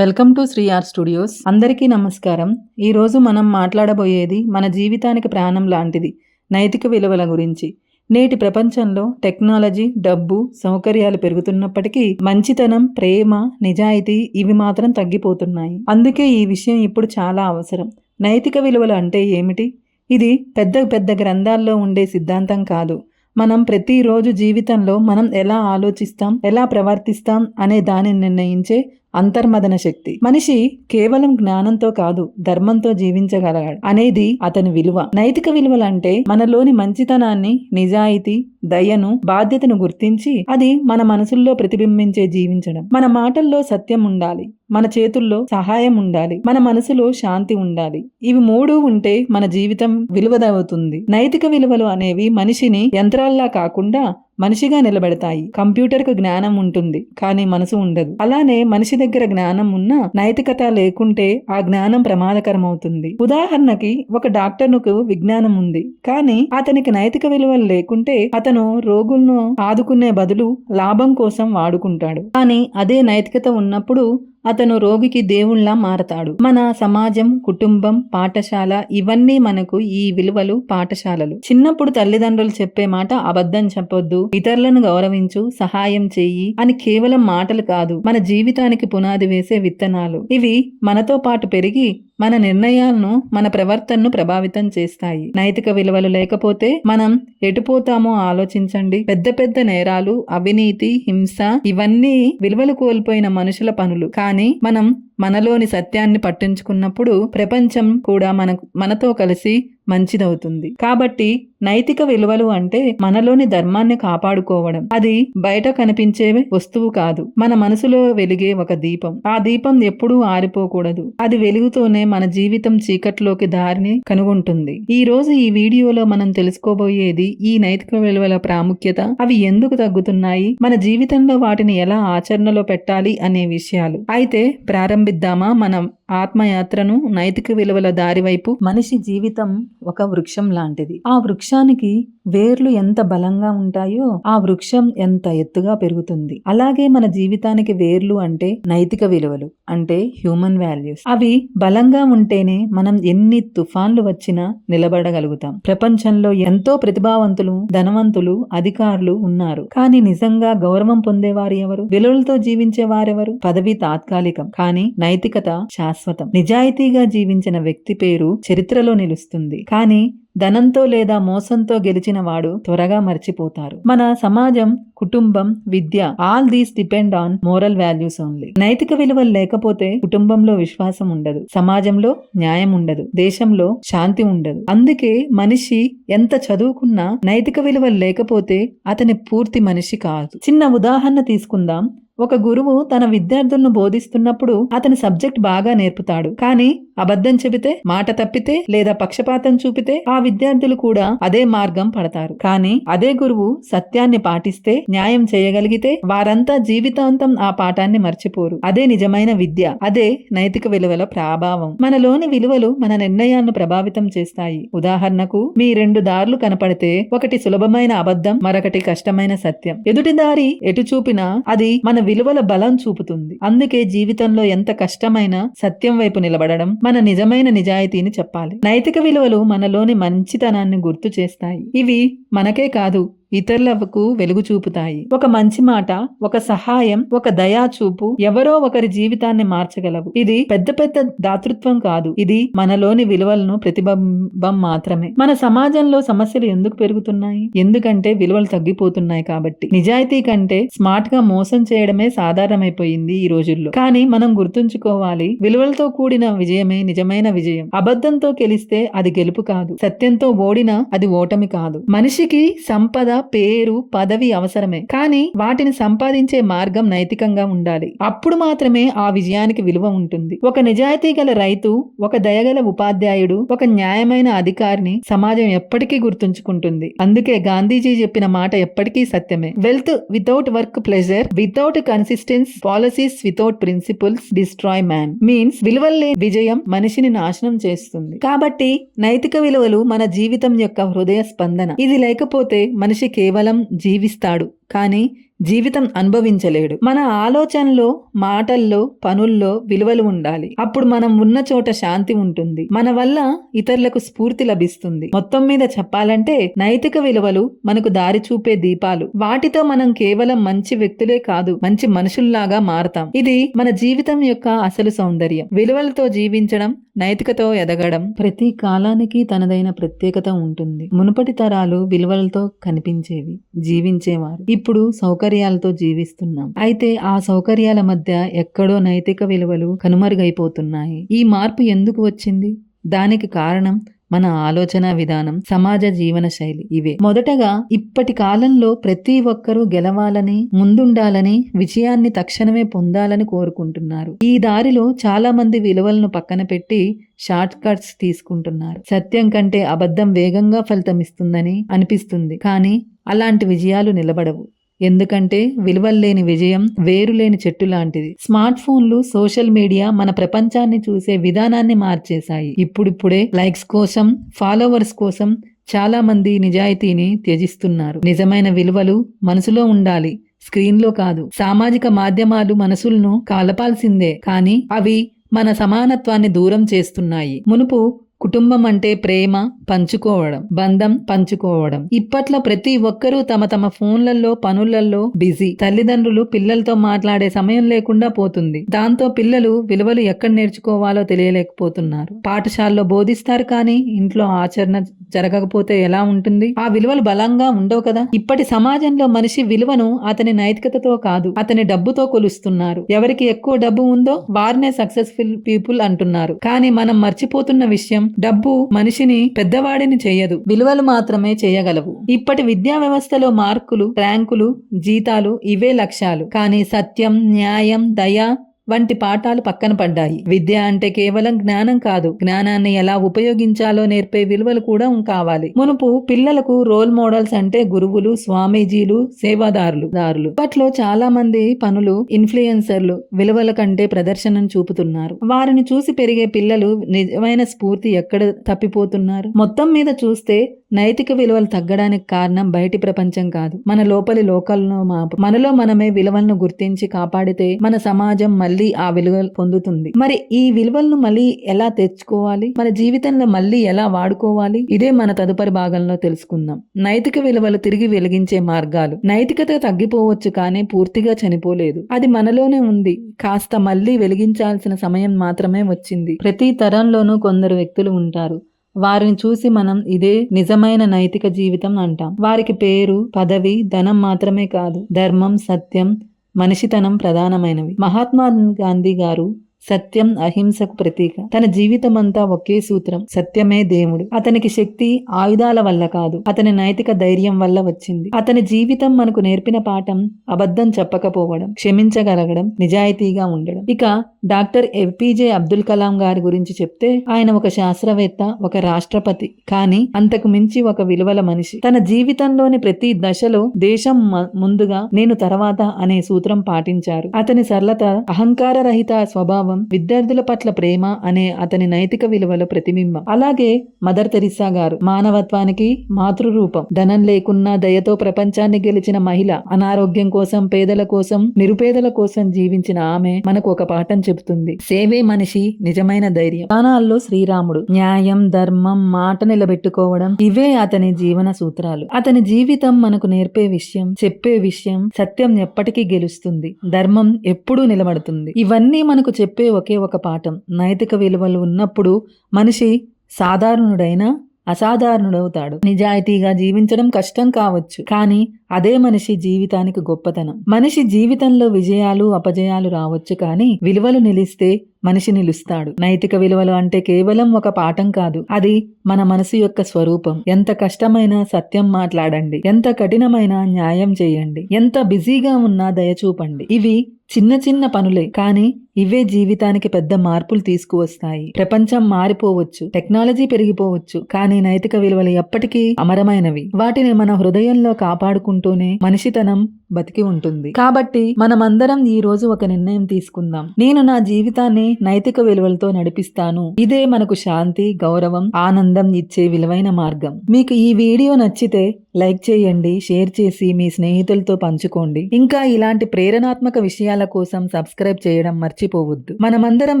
Welcome to Sri R studios. అందరికీ నమస్కారం. ఈరోజు మనం మాట్లాడబోయేది మన జీవితానికి ప్రాణం లాంటిది నైతిక విలువల గురించి. నేటి ప్రపంచంలో టెక్నాలజీ డబ్బు సౌకర్యాలు పెరుగుతున్నప్పటికీ మంచితనం ప్రేమ నిజాయితీ ఇవి మాత్రం తగ్గిపోతున్నాయి. అందుకే ఈ విషయం ఇప్పుడు చాలా అవసరం. నైతిక విలువలు అంటే ఏమిటి? ఇది పెద్ద పెద్ద గ్రంథాల్లో ఉండే సిద్ధాంతం కాదు. మనం ప్రతిరోజు జీవితంలో మనం ఎలా ఆలోచిస్తాం ఎలా ప్రవర్తిస్తాం అనే దానిని నిర్ణయించే అంతర్మదన శక్తి. మనిషి కేవలం జ్ఞానంతో కాదు ధర్మంతో జీవించగలగాడు అనేది అతని విలువ. నైతిక విలువలంటే మనలోని మంచితనాన్ని నిజాయితీ దయను బాధ్యతను గుర్తించి అది మన మనసుల్లో ప్రతిబింబించే జీవించడం. మన మాటల్లో సత్యం ఉండాలి. మన చేతుల్లో సహాయం ఉండాలి మన మనసులో శాంతి ఉండాలి. ఇవి మూడు ఉంటే మన జీవితం విలువదవుతుంది. నైతిక విలువలు అనేవి మనిషిని యంత్రాల్లా కాకుండా మనిషిగా నిలబెడతాయి. కంప్యూటర్కు జ్ఞానం ఉంటుంది కానీ మనసు ఉండదు. అలానే మనిషి దగ్గర జ్ఞానం ఉన్నా నైతికత లేకుంటే ఆ జ్ఞానం ప్రమాదకరం అవుతుంది ఉదాహరణకి ఒక డాక్టర్నుకు విజ్ఞానం ఉంది కానీ అతనికి నైతిక విలువలు లేకుంటే అతను రోగులను ఆదుకునే బదులు లాభం కోసం వాడుకుంటాడు. కానీ అదే నైతికత ఉన్నప్పుడు అతను రోగికి దేవుళ్ళా మారతాడు. మన సమాజం కుటుంబం పాఠశాల ఇవన్నీ మనకు ఈ విలువలు పాఠశాలలు. చిన్నప్పుడు తల్లిదండ్రులు చెప్పే మాట అబద్ధం చెప్పొద్దు ఇతరులను గౌరవించు సహాయం చెయ్యి అని కేవలం మాటలు కాదు మన జీవితానికి పునాది వేసే విత్తనాలు. ఇవి మనతో పాటు పెరిగి మన నిర్ణయాలను మన ప్రవర్తనను ప్రభావితం చేస్తాయి. నైతిక విలువలు లేకపోతే మనం ఎటుపోతామో ఆలోచించండి. పెద్ద పెద్ద నేరాలు అవినీతి హింస ఇవన్నీ విలువలు కోల్పోయిన మనుషుల పనులు. కానీ మనం మనలోని సత్యాన్ని పట్టించుకున్నప్పుడు ప్రపంచం కూడా మన మనతో కలిసి మంచిదవుతుంది. కాబట్టి నైతిక విలువలు అంటే మనలోని ధర్మాన్ని కాపాడుకోవడం. అది బయట కనిపించే వస్తువు కాదు. మన మనసులో వెలిగే ఒక దీపం. ఆ దీపం ఎప్పుడూ ఆరిపోకూడదు. అది వెలుగుతోనే మన జీవితం చీకట్లోకి దారిని కనుగొంటుంది. ఈ రోజు ఈ వీడియోలో మనం తెలుసుకోబోయేది ఈ నైతిక విలువల ప్రాముఖ్యత. అవి ఎందుకు తగ్గుతున్నాయి? మన జీవితంలో వాటిని ఎలా ఆచరణలో పెట్టాలి అనే విషయాలు. అయితే ప్రారంభ ప్రారంభిద్దామా? మనం ఆత్మయాత్రను నైతిక విలువల దారివైపు మనిషి జీవితం ఒక వృక్షం లాంటిది. ఆ వృక్షానికి వేర్లు ఎంత బలంగా ఉంటాయో ఆ వృక్షం ఎంత ఎత్తుగా పెరుగుతుంది. అలాగే మన జీవితానికి వేర్లు అంటే నైతిక విలువలు అంటే హ్యూమన్ వాల్యూస్. అవి బలంగా ఉంటేనే మనం ఎన్ని తుఫాన్లు వచ్చినా నిలబడగలుగుతాం. ప్రపంచంలో ఎంతో ప్రతిభావంతులు ధనవంతులు అధికారులు ఉన్నారు. కానీ నిజంగా గౌరవం పొందేవారు ఎవరు? విలువలతో జీవించే వారెవరు పదవి తాత్కాలికం. కానీ నైతికత శాశ్వతం. నిజాయితీగా జీవించిన వ్యక్తి పేరు చరిత్రలో నిలుస్తుంది. కానీ ధనంతో లేదా మోసంతో గెలిచిన వాడు త్వరగా మర్చిపోతారు. మన సమాజం కుటుంబం విద్య all these depend on moral values only నైతిక విలువలు లేకపోతే కుటుంబంలో విశ్వాసం ఉండదు. సమాజంలో న్యాయం ఉండదు. దేశంలో శాంతి ఉండదు. అందుకే మనిషి ఎంత చదువుకున్నా నైతిక విలువలు లేకపోతే అతని పూర్తి మనిషి కాదు. చిన్న ఉదాహరణ తీసుకుందాం. ఒక గురువు తన విద్యార్థులను బోధిస్తున్నప్పుడు అతని సబ్జెక్ట్ బాగా నేర్పుతాడు. కానీ అబద్ధం చెబితే మాట తప్పితే లేదా పక్షపాతం చూపితే ఆ విద్యార్థులు కూడా అదే మార్గం పడతారు. కానీ అదే గురువు సత్యాన్ని పాటిస్తే న్యాయం చేయగలిగితే వారంతా జీవితాంతం ఆ పాఠాన్ని మర్చిపోరు. అదే నిజమైన విద్య అదే నైతిక విలువల ప్రభావం. మనలోని విలువలు మన నిర్ణయాలను ప్రభావితం చేస్తాయి. ఉదాహరణకు మీ రెండు దారులు కనపడితే ఒకటి సులభమైన అబద్ధం మరొకటి కష్టమైన సత్యం. ఎదుటి దారి ఎటు చూపినా అది మన విలువల బలం చూపుతుంది. అందుకే జీవితంలో ఎంత కష్టమైన సత్యం వైపు నిలబడడం మన నిజమైన నిజాయితీని చెప్పాలి. నైతిక విలువలు మనలోని మంచితనాన్ని గుర్తు చేస్తాయి. ఇవి మనకే కాదు ఇతరులకు వెలుగు చూపుతాయి ఒక మంచి మాట ఒక సహాయం ఒక దయా చూపు ఎవరో ఒకరి జీవితాన్ని మార్చగలవు. ఇది పెద్ద పెద్ద దాతృత్వం కాదు. ఇది మనలోని విలువలను ప్రతిబింబం మాత్రమే. మన సమాజంలో సమస్యలు ఎందుకు పెరుగుతున్నాయి? ఎందుకంటే విలువలు తగ్గిపోతున్నాయి కాబట్టి. నిజాయితీ కంటే స్మార్ట్గా మోసం చేయడమే సాధారణమైపోయింది ఈ రోజుల్లో. కానీ మనం గుర్తుంచుకోవాలి విలువలతో కూడిన విజయమే నిజమైన విజయం. అబద్ధంతో గెలిస్తే అది గెలుపు కాదు. సత్యంతో ఓడినా అది ఓటమి కాదు. మనిషికి సంపద పేరు పదవి అవసరమే. కానీ వాటిని సంపాదించే మార్గం నైతికంగా ఉండాలి. అప్పుడు మాత్రమే ఆ విజయానికి విలువ ఉంటుంది. ఒక నిజాయితీ గల రైతు ఒక దయగల ఉపాధ్యాయుడు ఒక న్యాయమైన అధికారిని సమాజం ఎప్పటికీ గుర్తుంచుకుంటుంది. అందుకే గాంధీజీ చెప్పిన మాట ఎప్పటికీ సత్యమే. Wealth without work pleasure without consistence policies without principles destroy man means విలువల్లే విజయం మనిషిని నాశనం చేస్తుంది. కాబట్టి నైతిక విలువలు మన జీవితం యొక్క హృదయ స్పందన. ఇది లేకపోతే మనిషి కేవలం జీవిస్తాడు. కానీ జీవితం అనుభవించలేడు. మన ఆలోచనలో మాటల్లో పనుల్లో విలువలు ఉండాలి. అప్పుడు మనం ఉన్న చోట శాంతి ఉంటుంది. మన వల్ల ఇతరులకు స్ఫూర్తి లభిస్తుంది. మొత్తం మీద చెప్పాలంటే నైతిక విలువలు మనకు దారి చూపే దీపాలు. వాటితో మనం కేవలం మంచి వ్యక్తులే కాదు మంచి మనుషుల్లాగా మారతాం. ఇది మన జీవితం యొక్క అసలు సౌందర్యం. విలువలతో జీవించడం నైతికతో ఎదగడం ప్రతి కాలానికి తనదైన ప్రత్యేకత ఉంటుంది. మునుపటి తరాలు విలువలతో కనిపించేవి జీవించేవారు. ఇప్పుడు సౌకర్యం సౌకర్యాలతో జీవిస్తున్నాం. అయితే ఆ సౌకర్యాల మధ్య ఎక్కడో నైతిక విలువలు కనుమరుగైపోతున్నాయి. ఈ మార్పు ఎందుకు వచ్చింది? దానికి కారణం మన ఆలోచన విధానం సమాజ జీవన శైలి ఇవే. మొదటగా ఇప్పటి కాలంలో ప్రతి ఒక్కరూ గెలవాలని ముందుండాలని విజయాన్ని తక్షణమే పొందాలని కోరుకుంటున్నారు. ఈ దారిలో చాలా మంది విలువలను పక్కన పెట్టి షార్ట్ కట్స్ తీసుకుంటున్నారు. సత్యం కంటే అబద్ధం వేగంగా ఫలితమిస్తుందని అనిపిస్తుంది. కానీ అలాంటి విజయాలు నిలబడవు. ఎందుకంటే విలువల్లేని విజయం వేరులేని చెట్టు లాంటిది. స్మార్ట్ ఫోన్లు సోషల్ మీడియా మన ప్రపంచాన్ని చూసే విధానాన్ని మార్చేశాయి. ఇప్పుడిప్పుడే లైక్స్ కోసం ఫాలోవర్స్ కోసం చాలా మంది నిజాయితీని త్యజిస్తున్నారు. నిజమైన విలువలు మనసులో ఉండాలి స్క్రీన్లో కాదు. సామాజిక మాధ్యమాలు మనసులను కాలపాల్సిందే కానీ అవి మన సమానత్వాన్ని దూరం చేస్తున్నాయి. మునుపు కుటుంబం అంటే ప్రేమ పంచుకోవడం బంధం పంచుకోవడం. ఇప్పట్లో ప్రతి ఒక్కరూ తమ తమ ఫోన్లలో పనులలో బిజీ. తల్లిదండ్రులు పిల్లలతో మాట్లాడే సమయం లేకుండా పోతుంది. దాంతో పిల్లలు విలువలు ఎక్కడ నేర్చుకోవాలో తెలియలేకపోతున్నారు. పాఠశాలలో బోధిస్తారు కానీ ఇంట్లో ఆచరణ జరగకపోతే ఎలా ఉంటుంది? ఆ విలువలు బలంగా ఉండవు కదా? ఇప్పటి సమాజంలో మనిషి విలువను అతని నైతికతతో కాదు అతని డబ్బుతో కొలుస్తున్నారు. ఎవరికి ఎక్కువ డబ్బు ఉందో వారినే సక్సెస్ఫుల్ పీపుల్ అంటున్నారు. కానీ మనం మర్చిపోతున్న విషయం డబ్బు మనిషిని పెద్దవాడిని చేయదు. విలువలు మాత్రమే చేయగలవు. ఇప్పటి విద్యా వ్యవస్థలో మార్కులు ర్యాంకులు జీతాలు ఇవే లక్ష్యాలు. కానీ సత్యం న్యాయం దయ వంటి పాఠాలు పక్కన పడ్డాయి. విద్య అంటే కేవలం జ్ఞానం కాదు. జ్ఞానాన్ని ఎలా ఉపయోగించాలో నేర్పే విలువలు కూడా కావాలి. మునుపు పిల్లలకు రోల్ మోడల్స్ అంటే గురువులు స్వామీజీలు సేవాదారులు దారులు. అప్పట్లో చాలా మంది పనులు ఇన్ఫ్లుయెన్సర్లు విలువల కంటే ప్రదర్శనను చూపుతున్నారు. వారిని చూసి పెరిగే పిల్లలు నిజమైన స్ఫూర్తి ఎక్కడ తప్పిపోతున్నారు? మొత్తం మీద చూస్తే నైతిక విలువలు తగ్గడానికి కారణం బయటి ప్రపంచం కాదు. మన లోపలి లోకల్లో మాపు మనలో మనమే విలువలను గుర్తించి కాపాడితే మన సమాజం మళ్ళీ ఆ విలువలు పొందుతుంది. మరి ఈ విలువలను మళ్ళీ ఎలా తెచ్చుకోవాలి? మన జీవితంలో మళ్ళీ ఎలా వాడుకోవాలి? ఇదే మన తదుపరి భాగంలో తెలుసుకుందాం. నైతిక విలువలు తిరిగి వెలిగించే మార్గాలు. నైతికత తగ్గిపోవచ్చు కానీ పూర్తిగా చనిపోలేదు. అది మనలోనే ఉంది. కాస్త మళ్ళీ వెలిగించాల్సిన సమయం మాత్రమే వచ్చింది. ప్రతి తరంలోనూ కొందరు వ్యక్తులు ఉంటారు. వారిని చూసి మనం ఇదే నిజమైన నైతిక జీవితం అంటాం. వారికి పేరు పదవి ధనం మాత్రమే కాదు ధర్మం సత్యం మనిషితనం ప్రధానమైనవి. మహాత్మా గాంధీ గారు సత్యం అహింసకు ప్రతీక. తన జీవితమంతా ఒకే సూత్రం సత్యమే దేవుడు. అతనికి శక్తి ఆయుధాల వల్ల కాదు అతని నైతిక ధైర్యం వల్ల వచ్చింది. అతని జీవితం మనకు నేర్పిన పాఠం అబద్ధం చెప్పకపోవడం క్షమించగలగడం నిజాయితీగా ఉండడం. ఇక డాక్టర్ ఏపీజే అబ్దుల్ కలాం గారి గురించి చెప్తే ఆయన ఒక శాస్త్రవేత్త ఒక రాష్ట్రపతి కానీ అంతకు మించి ఒక విలువల మనిషి. తన జీవితంలోని ప్రతి దశలో దేశం ముందుగా నేను తర్వాత అనే సూత్రం పాటించారు. అతని సరళత అహంకార రహిత స్వభావం విద్యార్థుల పట్ల ప్రేమ అనే అతని నైతిక విలువల ప్రతిబింబం. అలాగే మదర్ తెరిసా గారు మానవత్వానికి మాతృరూపం. ధనం లేకున్నా దయతో ప్రపంచాన్ని గెలిచిన మహిళ అనారోగ్యం కోసం పేదల కోసం నిరుపేదల కోసం జీవించిన ఆమె మనకు ఒక పాఠం చెబుతుంది. సేవే మనిషి నిజమైన ధైర్యం. ప్రాణాల్లో శ్రీరాముడు న్యాయం ధర్మం మాట నిలబెట్టుకోవడం ఇవే అతని జీవన సూత్రాలు. అతని జీవితం మనకు నేర్పే విషయం చెప్పే విషయం సత్యం ఎప్పటికీ గెలుస్తుంది. ధర్మం ఎప్పుడూ నిలబడుతుంది. ఇవన్నీ మనకు చెప్పే చెప్పే ఒకే ఒక పాఠం. నైతిక విలువలు ఉన్నప్పుడు మనిషి సాధారణుడైన అసాధారణుడవుతాడు. నిజాయితీగా జీవించడం కష్టం కావచ్చు కానీ అదే మనిషి జీవితానికి గొప్పతనం. మనిషి జీవితంలో విజయాలు అపజయాలు రావచ్చు కానీ విలువలు నిలిస్తే మనిషి నిలుస్తాడు. నైతిక విలువలు అంటే కేవలం ఒక పాఠం కాదు. అది మన మనసు యొక్క స్వరూపం. ఎంత కష్టమైన సత్యం మాట్లాడండి. ఎంత కఠినమైన న్యాయం చేయండి. ఎంత బిజీగా ఉన్నా దయ చూపండి. ఇవి చిన్న చిన్న పనులే కానీ ఇవే జీవితానికి పెద్ద మార్పులు తీసుకువస్తాయి. ప్రపంచం మారిపోవచ్చు. టెక్నాలజీ పెరిగిపోవచ్చు. కానీ నైతిక విలువలు ఎప్పటికీ అమరమైనవి. వాటిని మన హృదయంలో కాపాడుకుంటూనే మనిషితనం బతికి ఉంటుంది. కాబట్టి మనమందరం ఈ రోజు ఒక నిర్ణయం తీసుకుందాం. నేను నా జీవితాన్ని నైతిక విలువలతో నడిపిస్తాను. ఇదే మనకు శాంతి గౌరవం ఆనందం ఇచ్చే విలువైన మార్గం. మీకు ఈ వీడియో నచ్చితే లైక్ చేయండి షేర్ చేసి మీ స్నేహితులతో పంచుకోండి. ఇంకా ఇలాంటి ప్రేరణాత్మక విషయాల కోసం సబ్స్క్రైబ్ చేయడం మర్చిపోవద్దు. మనమందరం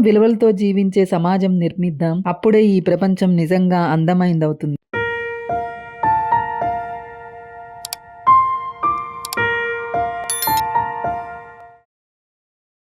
విలువలతో జీవించే సమాజం నిర్మిద్దాం. అప్పుడే ఈ ప్రపంచం నిజంగా అందమైందవుతుంది.